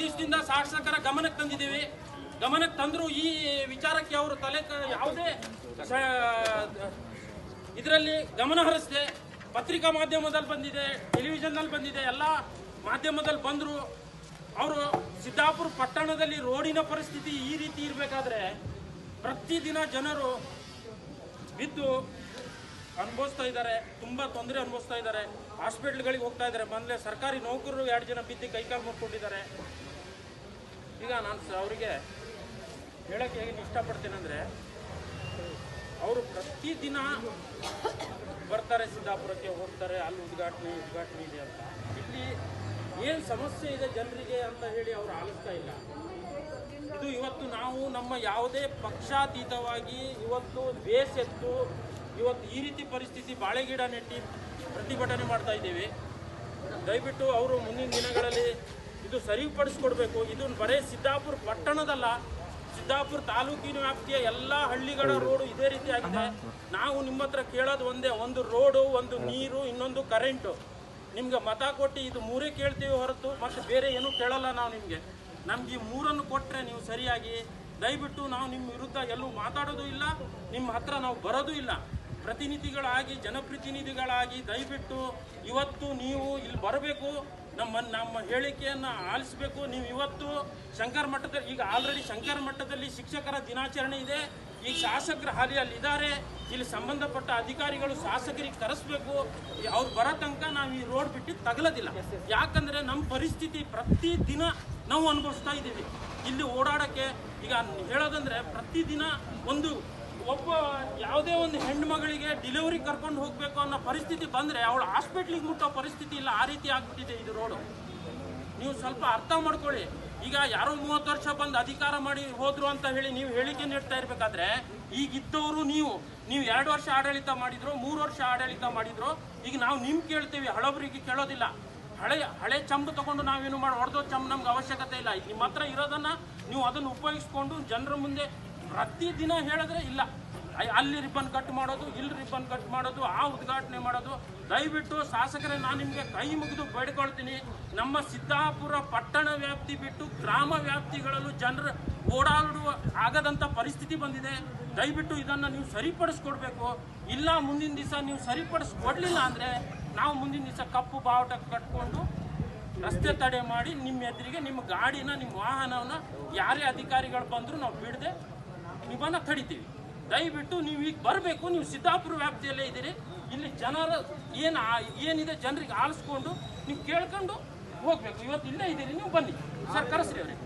ದಿವಸದಿಂದ ಶಾಸಕರ ಗಮನಕ್ಕೆ ತಂದಿದ್ದೀವಿ. ಗಮನಕ್ಕೆ ತಂದ್ರು ಈ ವಿಚಾರಕ್ಕೆ ಅವರು ತಲೆ ಯಾವುದೇ ಇದರಲ್ಲಿ ಗಮನ ಹರಿಸದೆ ಪತ್ರಿಕಾ ಮಾಧ್ಯಮದಲ್ಲಿ ಬಂದಿದೆ, ಟೆಲಿವಿಷನ್ನಲ್ಲಿ ಬಂದಿದೆ, ಎಲ್ಲ ಮಾಧ್ಯಮದಲ್ಲಿ ಬಂದರು. ಅವರು ಸಿದ್ದಾಪುರ ಪಟ್ಟಣದಲ್ಲಿ ರೋಡಿನ ಪರಿಸ್ಥಿತಿ ಈ ರೀತಿ ಇರಬೇಕಾದ್ರೆ ಪ್ರತಿದಿನ ಜನರು ಬಿದ್ದು ಅನುಭವಿಸ್ತಾ ಇದ್ದಾರೆ, ತುಂಬ ತೊಂದರೆ ಅನುಭವಿಸ್ತಾ ಇದ್ದಾರೆ. ಹಾಸ್ಪಿಟ್ಲ್ಗಳಿಗೆ ಹೋಗ್ತಾ ಇದ್ದಾರೆ. ಮೊದಲೇ ಸರ್ಕಾರಿ ನೌಕರರು ಎರಡು ಜನ ಬಿದ್ದು ಕೈಕಾಲು ಮುಟ್ಕೊಂಡಿದ್ದಾರೆ ಈಗ ನಾನು ಅವರಿಗೆ ಹೇಳಕ್ಕೆ ಏನು ಇಷ್ಟಪಡ್ತೇನೆ ಅಂದರೆ, ಅವರು ಪ್ರತಿದಿನ ಬರ್ತಾರೆ, ಸಿದ್ದಾಪುರಕ್ಕೆ ಹೋಗ್ತಾರೆ, ಅಲ್ಲಿ ಉದ್ಘಾಟನೆ ಉದ್ಘಾಟನೆ ಇದೆ ಅಂತ. ಇಲ್ಲಿ ಏನು ಸಮಸ್ಯೆ ಇದೆ ಜನರಿಗೆ ಅಂತ ಹೇಳಿ ಅವರು ಆಲಿಸ್ತಾ ಇಲ್ಲ. ಇದು ಇವತ್ತು ನಾವು ನಮ್ಮ ಯಾವುದೇ ಪಕ್ಷಾತೀತವಾಗಿ ಇವತ್ತು ಬೇಸೆತ್ತು ಇವತ್ತು ಈ ರೀತಿ ಪರಿಸ್ಥಿತಿ ಬಾಳೆಗಿಡ ನೆಟ್ಟಿ ಪ್ರತಿಭಟನೆ ಮಾಡ್ತಾ ಇದ್ದೀವಿ. ದಯವಿಟ್ಟು ಅವರು ಮುಂದಿನ ದಿನಗಳಲ್ಲಿ ಇದು ಸರಿಪಡಿಸ್ಕೊಡ್ಬೇಕು. ಇದು ಬರೇ ಸಿದ್ದಾಪುರ ಪಟ್ಟಣದಲ್ಲ. ಸಿದ್ದಾಪುರ ತಾಲೂಕಿನ ವ್ಯಾಪ್ತಿಯ ಎಲ್ಲ ಹಳ್ಳಿಗಳ ರೋಡು ಇದೇ ರೀತಿ ಆಗಿದೆ. ನಾವು ನಿಮ್ಮ ಹತ್ರ ಕೇಳೋದು ಒಂದೇ ಒಂದು ರೋಡು ಒಂದು ನೀರು ಇನ್ನೊಂದು ಕರೆಂಟು. ನಿಮ್ಗೆ ಮತ ಕೊಟ್ಟು ಇದು ಮೂರೇ ಕೇಳ್ತೀವಿ ಹೊರತು ಮತ್ತೆ ಬೇರೆ ಏನೂ ಕೇಳಲ್ಲ ನಾವು ನಿಮಗೆ. ನಮ್ಗೆ ಈ ಮೂರನ್ನು ಕೊಟ್ಟರೆ ನೀವು ಸರಿಯಾಗಿ. ದಯವಿಟ್ಟು ನಾವು ನಿಮ್ಮ ವಿರುದ್ಧ ಎಲ್ಲೂ ಮಾತಾಡೋದು ಇಲ್ಲ. ನಿಮ್ಮ ಹತ್ರ ನಾವು ಬರೋದು ಇಲ್ಲ. ಪ್ರತಿನಿಧಿಗಳಾಗಿ ಜನಪ್ರತಿನಿಧಿಗಳಾಗಿ ದಯವಿಟ್ಟು ಇವತ್ತು ನೀವು ಇಲ್ಲಿ ಬರಬೇಕು. ನಮ್ಮ ನಮ್ಮ ಹೇಳಿಕೆಯನ್ನು ಆಲಿಸಬೇಕು. ನೀವು ಇವತ್ತು ಶಂಕರ ಮಠದಲ್ಲಿ ಈಗ ಆಲ್ರೆಡಿ ಶಂಕರ ಮಠದಲ್ಲಿ ಶಿಕ್ಷಕರ ದಿನಾಚರಣೆ ಇದೆ. ಈ ಶಾಸಕರ ಹಾಲಿ ಅಲ್ಲಿದ್ದಾರೆ ಇಲ್ಲಿ ಸಂಬಂಧಪಟ್ಟ ಅಧಿಕಾರಿಗಳು ಶಾಸಕರಿಗೆ ಕರೆಸ್ಬೇಕು. ಅವ್ರು ಬರೋ ತನಕ ನಾವು ಈ ರೋಡ್ ಬಿಟ್ಟು ತಗಲೋದಿಲ್ಲ. ಯಾಕಂದರೆ ನಮ್ಮ ಪರಿಸ್ಥಿತಿ ಪ್ರತಿ ದಿನ ನಾವು ಅನುಭವಿಸ್ತಾ ಇದ್ದೀವಿ. ಇಲ್ಲಿ ಓಡಾಡೋಕ್ಕೆ ಈಗ ಹೇಳೋದಂದರೆ ಪ್ರತಿದಿನ ಒಂದು ಒಬ್ಬ ಯಾವುದೇ ಒಂದು ಹೆಣ್ಣು ಮಗಳಿಗೆ ಡಿಲಿವರಿ ಕರ್ಕೊಂಡು ಹೋಗಬೇಕು ಅನ್ನೋ ಪರಿಸ್ಥಿತಿ ಬಂದರೆ ಅವಳು ಹಾಸ್ಪಿಟ್ಲಿಗೆ ಮುಟ್ಟೋ ಪರಿಸ್ಥಿತಿ ಇಲ್ಲ. ಆ ರೀತಿ ಆಗ್ಬಿಟ್ಟಿದೆ ಇದು ರೋಡು ನೀವು ಸ್ವಲ್ಪ ಅರ್ಥ ಮಾಡ್ಕೊಳ್ಳಿ. ಈಗ ಯಾರೋ ಮೂವತ್ತು ವರ್ಷ ಬಂದು ಅಧಿಕಾರ ಮಾಡಿ ಹೋದ್ರು ಅಂತ ಹೇಳಿ ನೀವು ಹೇಳಿಕೆ ನೀಡ್ತಾ ಇರಬೇಕಾದ್ರೆ, ಈಗಿದ್ದವರು ನೀವು ನೀವು ಎರಡು ವರ್ಷ ಆಡಳಿತ ಮಾಡಿದ್ರು, ಮೂರು ವರ್ಷ ಆಡಳಿತ ಮಾಡಿದ್ರು, ಈಗ ನಾವು ನಿಮ್ ಕೇಳ್ತೀವಿ, ಹಳಬರಿಗೆ ಕೇಳೋದಿಲ್ಲ. ಹಳೆ ಹಳೆ ಚಂಬು ತಗೊಂಡು ನಾವೇನು ಮಾಡಿ, ಹೊಡೆದೋ ಚಂಬು ನಮ್ಗೆ ಅವಶ್ಯಕತೆ ಇಲ್ಲ. ನಿಮ್ಮ ಹತ್ರ ಇರೋದನ್ನ ನೀವು ಅದನ್ನು ಉಪಯೋಗಿಸ್ಕೊಂಡು ಜನರ ಮುಂದೆ ಪ್ರತಿದಿನ ಹೇಳಿದ್ರೆ ಇಲ್ಲ. ಅಲ್ಲಿ ರಿಬ್ಬನ್ ಕಟ್ ಮಾಡೋದು, ಇಲ್ಲಿ ರಿಬ್ಬನ್ ಕಟ್ ಮಾಡೋದು, ಆ ಉದ್ಘಾಟನೆ ಮಾಡೋದು. ದಯವಿಟ್ಟು ಶಾಸಕರೇ, ನಾನು ನಿಮಗೆ ಕೈ ಮುಗಿದು ಬೇಡ್ಕೊಳ್ತೀನಿ. ನಮ್ಮ ಸಿದ್ದಾಪುರ ಪಟ್ಟಣ ವ್ಯಾಪ್ತಿ ಬಿಟ್ಟು ಗ್ರಾಮ ವ್ಯಾಪ್ತಿಗಳಲ್ಲೂ ಜನರು ಓಡಾಡುವ ಆಗದಂಥ ಪರಿಸ್ಥಿತಿ ಬಂದಿದೆ. ದಯವಿಟ್ಟು ಇದನ್ನು ನೀವು ಸರಿಪಡಿಸ್ಕೊಡ್ಬೇಕು. ಇಲ್ಲ, ಮುಂದಿನ ದಿವಸ ನೀವು ಸರಿಪಡಿಸ್ಕೊಡ್ಲಿಲ್ಲ ಅಂದರೆ ನಾವು ಮುಂದಿನ ದಿವಸ ಕಪ್ಪು ಬಾವುಟ ಕಟ್ಕೊಂಡು ರಸ್ತೆ ತಡೆ ಮಾಡಿ ನಿಮ್ಮ ಎದುರಿಗೆ ನಿಮ್ಮ ಗಾಡಿನ, ನಿಮ್ಮ ವಾಹನವನ್ನು ಯಾರೇ ಅಧಿಕಾರಿಗಳು ಬಂದರೂ ನಾವು ಬಿಡದೆ ನಿಮ್ಮನ್ನು ತಡಿತೀವಿ. ದಯವಿಟ್ಟು ನೀವು ಈಗ ಬರಬೇಕು, ನೀವು ಸಿದ್ದಾಪುರ ವ್ಯಾಪ್ತಿಯಲ್ಲೇ ಇದ್ದೀರಿ. ಇಲ್ಲಿ ಜನರ ಏನು ಏನಿದೆ ಜನರಿಗೆ ಆಲಿಸ್ಕೊಂಡು ನೀವು ಕೇಳ್ಕೊಂಡು ಹೋಗ್ಬೇಕು. ಇವತ್ತು ಇಲ್ಲೇ ಇದ್ದೀರಿ, ನೀವು ಬನ್ನಿ. ಸರ್, ಕರೆಸ್ರಿ ಅವ್ರಿಗೆ.